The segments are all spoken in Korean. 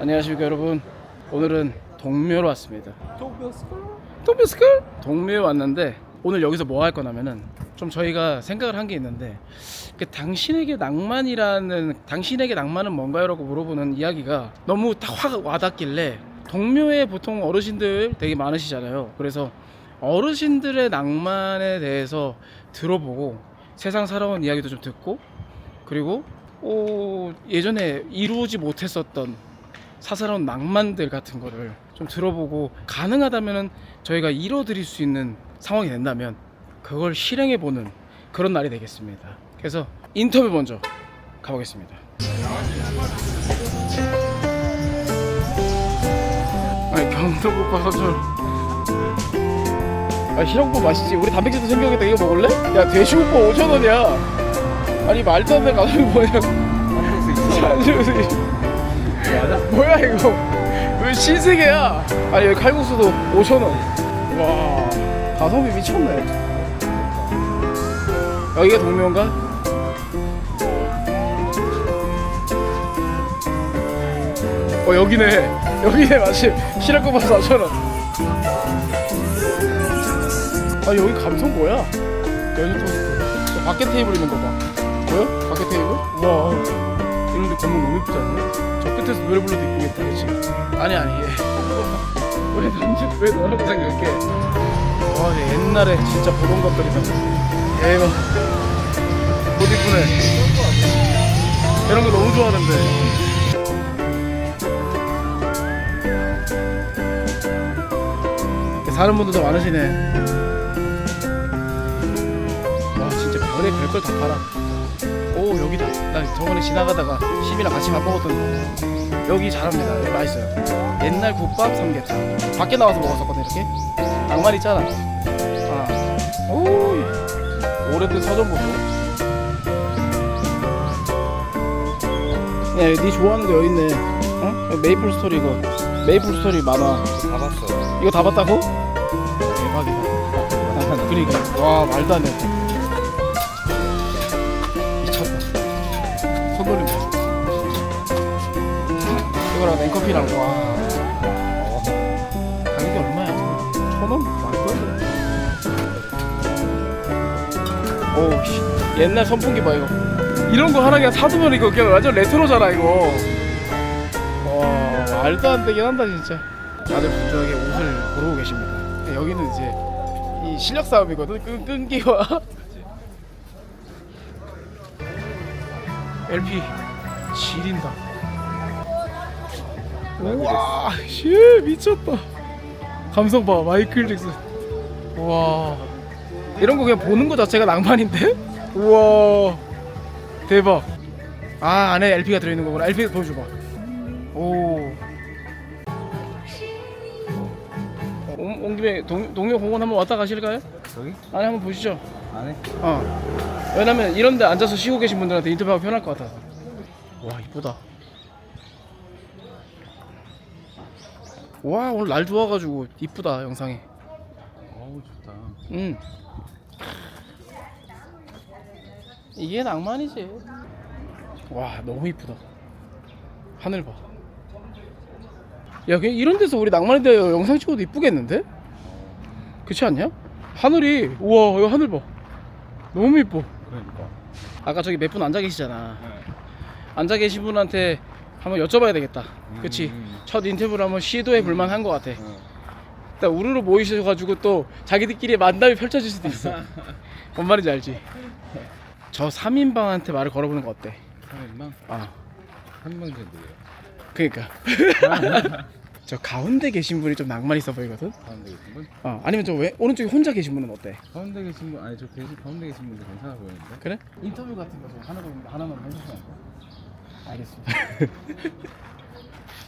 안녕하십니까 여러분 오늘은 동묘로 왔습니다 동묘스쿨? 동묘에 왔는데 오늘 여기서 뭐 할 거냐면은 좀 저희가 생각을 한 게 있는데 그 당신에게 낭만이라는 당신에게 낭만은 뭔가요? 라고 물어보는 이야기가 너무 다확 와닿길래 동묘에 보통 어르신들 되게 많으시잖아요 그래서 어르신들의 낭만에 대해서 들어보고 세상 살아온 이야기도 좀 듣고 그리고 어, 예전에 이루어지 못했었던 사사로운 낭만들 같은 거를 좀 들어보고 가능하다면 저희가 이뤄드릴 수 있는 상황이 된다면 그걸 실행해 보는 그런 날이 되겠습니다. 그래서 인터뷰 먼저 가보겠습니다. 아니 경도국밥 선출. 아 희롱국 맛있지. 우리 단백질도 생겨겠다. 이거 먹을래? 야 돼지국밥 5천 원이야. 아니 말도 안 되는 가격이 뭐냐. 산수수. 뭐야 이거 왜 신세계야? 아니 여기 칼국수도 5천원. 와 가성비 미쳤네. 여기가 동묘인가? 어 여기네. 여기네 마침. 시라국밥 4천원. 아 여기 감성 뭐야? 연유 토스트 저 밖에 테이블 있는 거봐. 보여? 밖에 테이블? 와 이런데 건물 너무 예쁘지 않냐? 저 끝에서 노래 불러도 이쁘겠다 그치? 아니 아니 얘. 왜 남자 왜 너라고 생각해? 와얘 옛날에 진짜 보던 것들이다 야 이거. 옷 이쁘네. 이런 거 너무 좋아하는데. 사는 분들도 많으시네. 와 진짜 별의 별걸 다 팔아. 오 여기다 나 저번에 지나가다가 시비랑 같이 밥 먹었던 여기 잘합니다. 여기 맛있어요. 옛날 국밥 삼계탕. 밖에 나와서 먹었었거든 이렇게. 낭만 있잖아. 아. 오 오래된 서점 보고 야 네 좋아하는 거 여기 있네. 어? 여기 메이플 스토리 이거. 메이플 스토리 만화 다 봤어. 이거 다 봤다고? 대박이다. 그러니까. 와 말도 안 돼 이거랑 냉커피랑 와 가격이 얼마야? 천원? 말도 안돼 오우 씨. 옛날 선풍기 봐 이거. 이런 거 하나 그냥 사두면 이거 그냥 완전 레트로잖아 이거. 와 말도 안 되긴 한다 진짜. 다들 분주하게 옷을 고르고 계십니다. 근데 여기는 이제 이 실력 싸움이거든 끈, 끈기와. LP 지린다 우와 씨 미쳤다 감성 봐 마이클 잭슨 우와 이런 거 그냥 보는 거 자체가 낭만인데 우와 대박 아 안에 LP가 들어있는 거구나 LP 보여줘봐 오 어, 온, 온 김에 동, 동묘공원 한번 왔다 가실까요? 여기? 안에 한번 보시죠 안에? 어. 왜냐면 이런 데 앉아서 쉬고 계신 분들한테 인터뷰하기 편할 것 같아서. 와, 이쁘다. 와, 오늘 날 좋아가지고 이쁘다, 영상이. 어우 좋다. 응. 이게 낭만이지. 와, 너무 이쁘다. 하늘 봐. 야, 그냥 이런 데서 우리 낭만인데 영상 찍어도 이쁘겠는데? 그렇지 않냐? 하늘이 우와, 이거 하늘 봐. 너무 이뻐. 그러니까. 아까 저기 몇 분 앉아 계시잖아. 네. 앉아 계신 분한테 한번 여쭤봐야 되겠다. 음, 그치? 음. 첫 인터뷰를 한번 시도해 볼 만한 것 같아. 어. 일단 우르르 모이셔가지고 또 자기들끼리 만남이 펼쳐질 수도 있어. 뭔 말인지 알지? 저 3인방한테 말을 걸어보는 거 어때? 한명 아, 한명 정도예요. 그니까. 저 가운데 계신 분이 좀 낭만 있어 보이거든? 가운데 계신 분? 어, 아니면 저 왜, 오른쪽에 혼자 계신 분은 어때? 가운데 계신 분 아니 저 계신 가운데 계신 분도 괜찮아 보이는데. 그래? 인터뷰 같은 거 좀 하나, 하나만 해주시면 안 돼? 알겠습니다.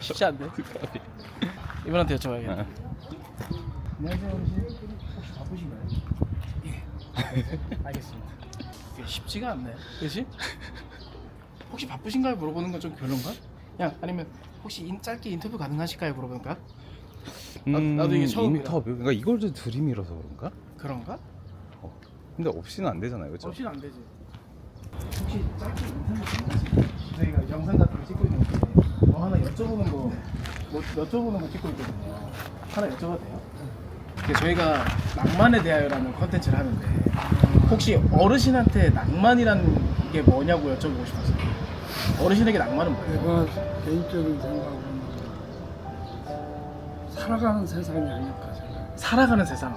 쉽지 않네. 이분한테 여쭤봐야겠다. 안녕하세요, 어르신. 혹시 바쁘신가요? 예. 알겠습니다. 이게 쉽지가 않네. 그렇지? 혹시 바쁘신가요? 물어보는 건 좀 별론가? 야, 아니면 혹시 인, 짧게 인터뷰 가능하실까요? 물어보는 거야? 나- 나도 이게 처음이라. 음, 인터뷰. 그러니까 이걸 좀 들이밀어서 그런가? 그런가? 근데 없이는 안 되잖아요, 그렇죠? 없이는 안 되지. 혹시 짧게 인터뷰 가능하실까요? 저희가 영상 같은 거 찍고 있는 건데 뭐 하나 여쭤보는 거, 뭐 여쭤보는 거 찍고 있거든요. 하나 여쭤봐도 돼요? 그 저희가 낭만에 대하여라는 컨텐츠를 하는데 혹시 어르신한테 낭만이라는 게 뭐냐고 여쭤보고 싶었어요. 어르신에게 낭만은 뭐예요? 내가 개인적인 생각은 살아가는 세상이 아닐까 생각. 살아가는 세상.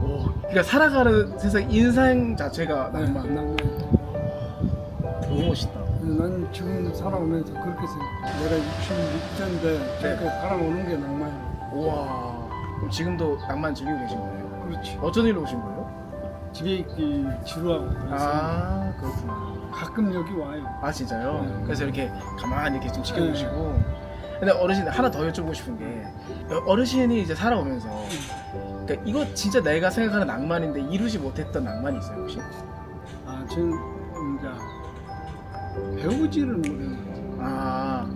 오, 그러니까 살아가는 세상 인상 자체가 낭만. 낭만. 너무 멋있다. 난 지금 살아오면서 그렇게 생각. 내가 66세인데 저렇게 살아오는 게 낭만이야. 우와. 그럼 지금도 낭만 즐기고 계신 거예요? 그렇지. 어쩐 일로 오신 거예요? 집에 있기 지루하고 그래서 아 그렇구나. 가끔 여기 와요. 아 진짜요? 네. 그래서 이렇게 가만히 이렇게 좀 지켜보시고. 근데 어르신 하나 더 여쭤보고 싶은 게 어르신이 이제 살아오면서 그러니까 이거 진짜 내가 생각하는 낭만인데 이루지 못했던 낭만이 있어요 혹시? 아, 지금 이제 배우지를 못해요. 아,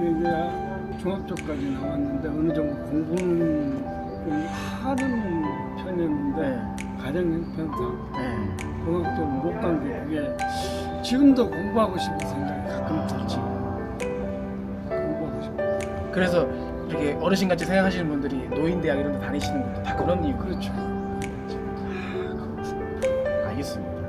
이제 중학교까지 나왔는데 어느 정도 공부는 좀 하는 편이었는데 네, 가정 형편상 네. 고등학교 못간 게 그게 지금도 공부하고 싶은 생각이 가끔 들지. 공부하고 싶어. 그래서 이렇게 어르신같이 생각하시는 분들이 노인대학 이런 데 다니시는 것도 다 그런 이유 그렇죠. 알겠습니다.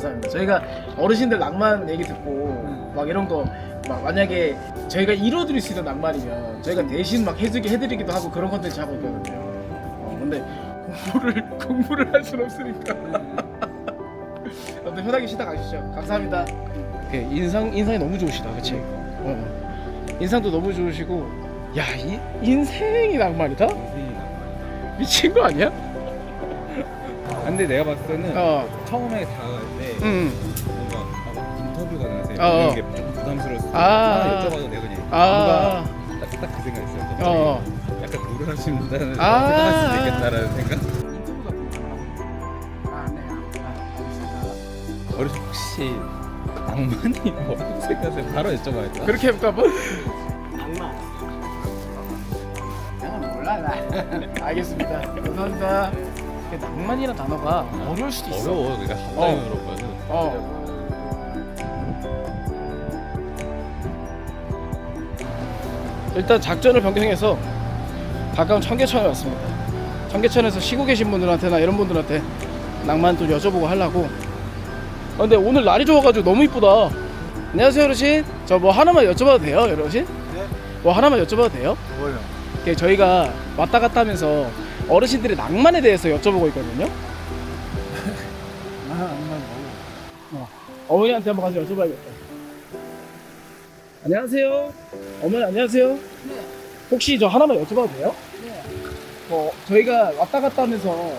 감사합니다. 저희가 어르신들 낭만 얘기 듣고 네. 막 이런 거 막 만약에 저희가 이뤄드릴 수 있는 낭만이면 저희가 대신 막 해주기 해드리기도 하고 그런 컨텐츠 하고 있거든요. 어, 근데 공부를 공부를 할 수는 없으니까. 아무튼 편하게 쉬다 가시죠. 감사합니다. 예, 인상 인상이 너무 좋으시다, 그렇지? 어. 인상도 너무 좋으시고, 야, 이? 인생이 낭만이다. 미친 거 아니야? 근데 내가 봤을 때는 어, 처음에 다가갈 때 음, 뭔가 아, 막 인터뷰가 나서 어, 어. 이런 게좀 부담스러웠어. 아, 하나 여쭤봐도 내가 그냥 아, 뭔가 딱그 생각 있어요. 갑자기. 어. 약간 노련하신다는 아. 생각할 수도 있겠다라는 생각. 아, 어르신 혹시 낭만이 뭐라고 생각하세요? 바로 여쭤봐야겠다. 그렇게 해볼까 한번? 낭만. 낭만 몰라 나. 알겠습니다. 감사합니다. 낭만이라는 단어가 어려울 수도 있어. 어려워. 그러니까 어. 한자로 어려워서. 어. 일단 작전을 변경해서 가까운 청계천에 왔습니다. 청계천에서 쉬고 계신 분들한테나 이런 분들한테 낭만 좀 여쭤보고 하려고. 아, 근데 오늘 날이 좋아가지고 너무 이쁘다. 안녕하세요, 어르신. 저 뭐 하나만 여쭤봐도 돼요, 어르신? 네. 뭐 하나만 여쭤봐도 돼요? 뭐요? 저희가 왔다 갔다 하면서 어르신들의 낭만에 대해서 여쭤보고 있거든요. 아, 낭만 뭐요? 어머니한테 한번 가서 여쭤봐야겠다. 안녕하세요. 어머니 안녕하세요. 네. 혹시 저 하나만 여쭤봐도 돼요? 네. 어, 저희가 왔다 갔다 하면서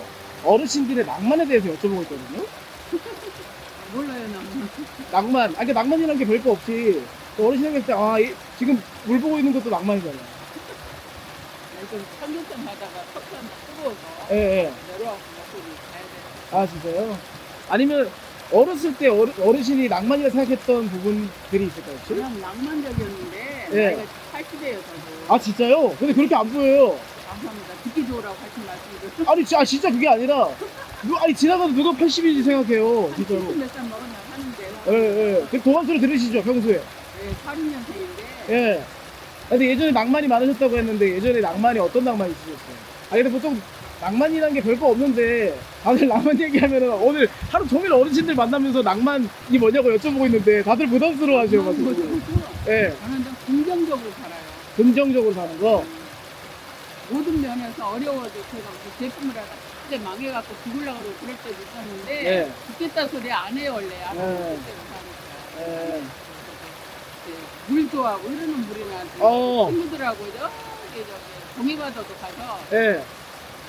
어르신들의 낭만에 대해서 여쭤보고 있거든요. 몰라요, 나는. 낭만, 아니 그러니까 낭만이라는 게 별거 없이 어르신에게 때, 아, 이- 지금 물 보고 있는 것도 낭만이잖아요. 요즘 청계천 하다가 커피 한잔 뜨거워서 예, 예. 내려와서 먹고 가야 돼. 아, 진짜요? 아니면 어렸을 때 어르, 어르신이 낭만이라 생각했던 부분들이 있을까요, 혹시? 그냥 낭만적이었는데 네. 나이가 80이에요, 저도. 아, 진짜요? 근데 그렇게 안 보여요. 감사합니다. 듣기 좋으라고 하신 말씀을. 아니, 지- 아, 진짜 그게 아니라, 누, 아니, 지나가도 누가 80인지 생각해요, 진짜로. 몇살 먹었나 하는데요. 예, 예. 그 도감 소리 들으시죠, 평소에. 네, 82년생인데 예. 근데 예전에 낭만이 많으셨다고 했는데, 예전에 낭만이 어떤 낭만이 있으셨어요? 아, 근데 보통 낭만이라는 게 별거 없는데, 다들 낭만 얘기하면은 오늘 하루 종일 어르신들 만나면서 낭만이 뭐냐고 여쭤보고 있는데, 다들 부담스러워 하셔가지고. 예. 저는 좀 긍정적으로 살아요. 긍정적으로 사는 거. 모든 면에서 어려워도 제가 무슨 제품을 하다 그때 망해갖고 죽으려고 그러고 그럴 때도 있었는데 네. 죽겠다 소리 안 해요 원래 아무 네. 때로 사니까 예. 네, 물 좋아하고 흐르는 물이나 어. 친구들하고 저기 저기 동해바다도 가서 예.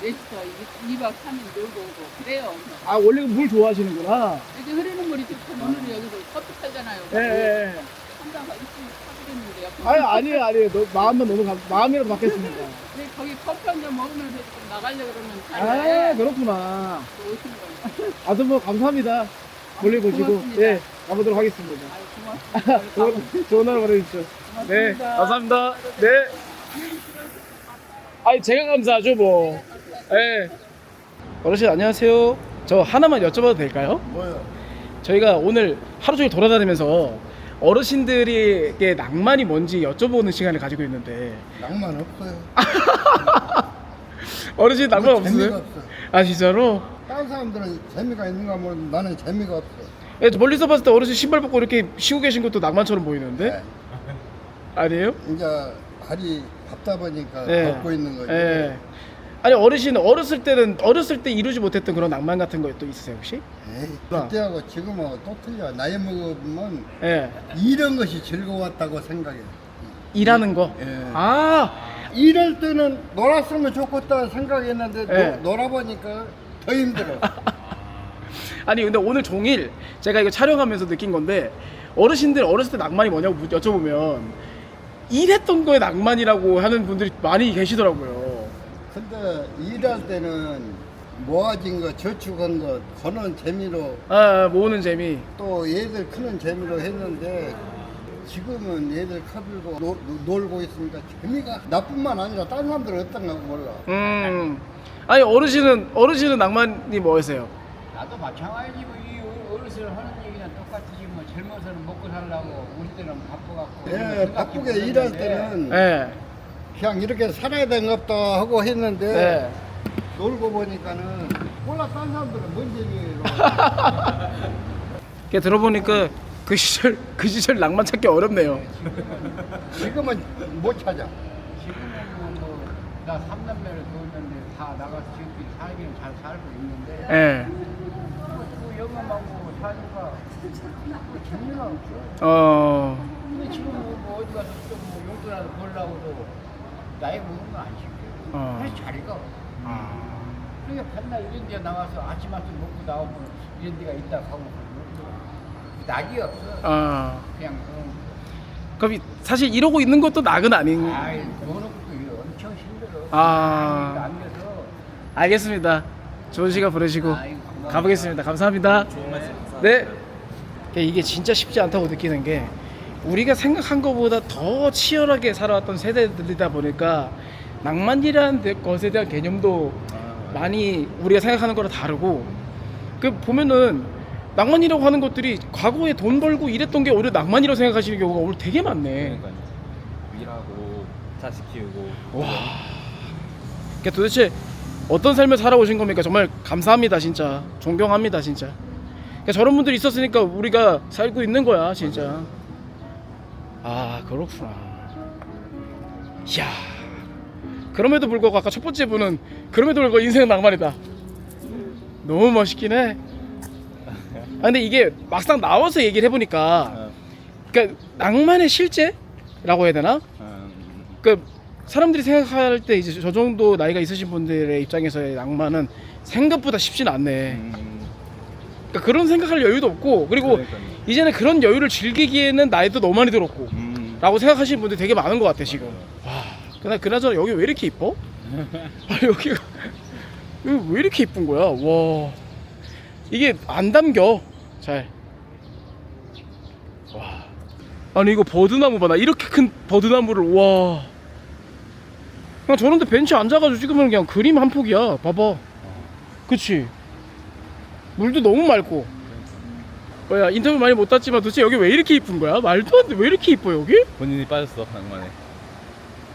넷이서 2박 3일 놀고 오고 그래요 아, 원래 물 좋아하시는구나. 이렇게 흐르는 물이 좋고 오늘은 여기서 커피 팔잖아요 예, 예, 예. 한잔 일찍 사드렸는데 옆에 아니, 아니에요, 아니에요. 너, 마음만 너무, 감, 마음이라도 받겠습니다. 근데 거기 커피 한 잔 먹으면서 좀 나가려고 그러면 아, 그렇구나. 오시는 거예요 아무튼 뭐, 감사합니다. 볼일 보시고, 고맙습니다. 예, 가보도록 하겠습니다. 아유 좋은, 좋은 하루 보내주십시오. 네. 감사합니다. 네. 아니, 제가 감사하죠, 뭐. 예. 어르신, 안녕하세요. 저 하나만 여쭤봐도 될까요? 뭐요? 저희가 오늘 하루 종일 돌아다니면서 어르신들에게 낭만이 뭔지 여쭤보는 시간을 가지고 있는데 낭만 없어요. 어르신 낭만 없으세요? 재미가 없어. 아 진짜로? 다른 사람들은 재미가 있는가 모르는데 나는 재미가 없어. 예, 멀리서 봤을 때 어르신 신발 벗고 이렇게 쉬고 계신 것도 낭만처럼 보이는데 네. 아니에요? 이제 발이 답답하니까 예. 걷고 있는 거지. 예. 아니 어르신 어렸을 때는 어렸을 때 이루지 못했던 그런 낭만 같은 거 또 있으세요 혹시? 에이, 그때하고 지금하고 또 틀려. 나이 먹으면 예. 이런 것이 즐거웠다고 생각해. 일하는 거. 예. 아, 이럴 때는 놀았으면 좋겠다 생각했는데 예. 노, 놀아보니까 더 힘들어. 아니 근데 오늘 종일 제가 이거 촬영하면서 느낀 건데 어르신들 어렸을 때 낭만이 뭐냐고 묻- 여쭤보면 일했던 거에 낭만이라고 하는 분들이 많이 계시더라고요. 근데 일할 때는 모아진 거, 저축한 거, 거는 재미로 아, 모으는 재미. 또 얘들 크는 재미로 했는데 지금은 얘들 커들고 노- 노- 놀고 있으니까 재미가 나뿐만 아니라 다른 사람들은 어떤가 몰라. 음. 아니 어르신은 어르신은 낭만이 뭐였어요? 나도 마찬가지고 이 어르신 하는 얘기랑 똑같지 뭐 젊어서는 먹고 살라고 우리 때는 바빠갖고 예, 바쁘게 일할 때는 예. 그냥 이렇게 살아야 되는 것도 하고 했는데 네. 놀고 보니까는 몰라 다른 사람들은 뭔 재미로 이렇게 들어보니까 그 시절 그 시절 낭만 찾기 어렵네요. 지금은 못 찾아. 지금은 뭐나 삼남매를 두었는데 다 나가서 지금끼리 살기는 잘 살고 있는데 예. 그 사니까 그 재미가 어. 근데 지금 뭐, 뭐 어디 가서 또뭐 용돈이라도 벌라고도 나이 건안 시켜요 어. 그래서 자리가 없어 그러니까 맨날 이런 데 나가서 아침 아침 먹고 나오면 이런 데가 있다 하고 낙이 없어 아. 그냥 그런 그럼 이- 사실 이러고 있는 것도 낙은 아닌. 아이 노는 것도 이거 엄청 힘들어 아. 남겨서 알겠습니다. 좋은 시간 보내시고 아이고. 가보겠습니다. 감사합니다. 네. 이게 진짜 쉽지 않다고 느끼는 게 우리가 생각한 것보다 더 치열하게 살아왔던 세대들이다 보니까 낭만이라는 데- 것에 대한 개념도 많이 우리가 생각하는 거랑 다르고 그 보면은 낭만이라고 하는 것들이 과거에 돈 벌고 이랬던 게 오히려 낭만이라고 생각하시는 경우가 오늘 되게 많네. 그러니까 일하고 자식 키우고 와. 그러니까 도대체 어떤 삶을 살아오신 겁니까? 정말 감사합니다, 진짜. 존경합니다, 진짜. 그러니까 저런 분들이 있었으니까 우리가 살고 있는 거야, 진짜. 아, 그렇구나. 이야. 그럼에도 불구하고 아까 첫 번째 분은 그럼에도 불구하고 인생은 낭만이다. 너무 멋있긴 해. 아, 근데 이게 막상 나와서 얘기를 해보니까, 어, 그러니까 낭만의 실제라고 해야 되나? 음, 그 사람들이 생각할 때 이제 저 정도 나이가 있으신 분들의 입장에서의 낭만은 생각보다 쉽지는 않네. 음, 그러니까 그런 생각할 여유도 없고 그리고 그러니까요. 이제는 그런 여유를 즐기기에는 나이도 너무 많이 들었고 음, 라고 생각하시는 분들이 되게 많은 것 같아 지금. 와, 그나 그나저나 여기 왜 이렇게 이뻐? 아 여기가 여기 왜 이렇게 이쁜 거야? 와, 이게 안 담겨 잘. 와, 아니 이거 버드나무 봐 나 이렇게 큰 버드나무를 와. 그냥 저런데 벤치 앉아가지고 찍으면 그냥 그림 한 폭이야. 봐봐. 그치? 물도 너무 맑고. 뭐야 인터뷰 많이 못 땄지만 도대체 여기 왜 이렇게 이쁜 거야? 말도 안 돼. 왜 이렇게 이뻐 여기? 본인이 빠졌어 낭만에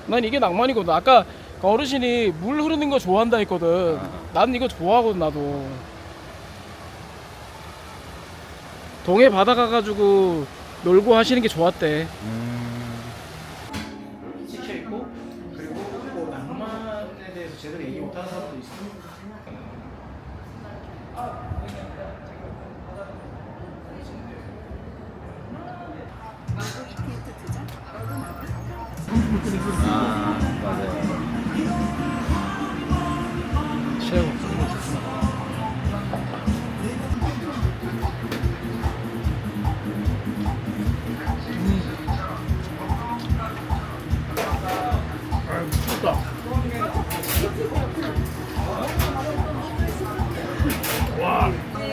난 이게 낭만이거든. 아까 그 어르신이 물 흐르는 거 좋아한다 했거든. 아. 난 이거 좋아하거든 나도. 동해 바다 가가지고 놀고 하시는 게 좋았대. 음, 아 맞아요. 최고. 와. 네.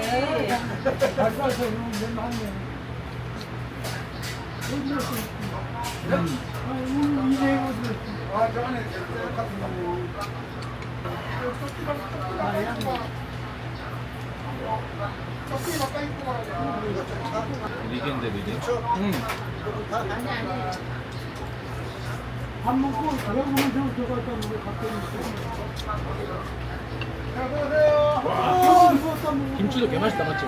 김치도 개 맛있다 맞죠?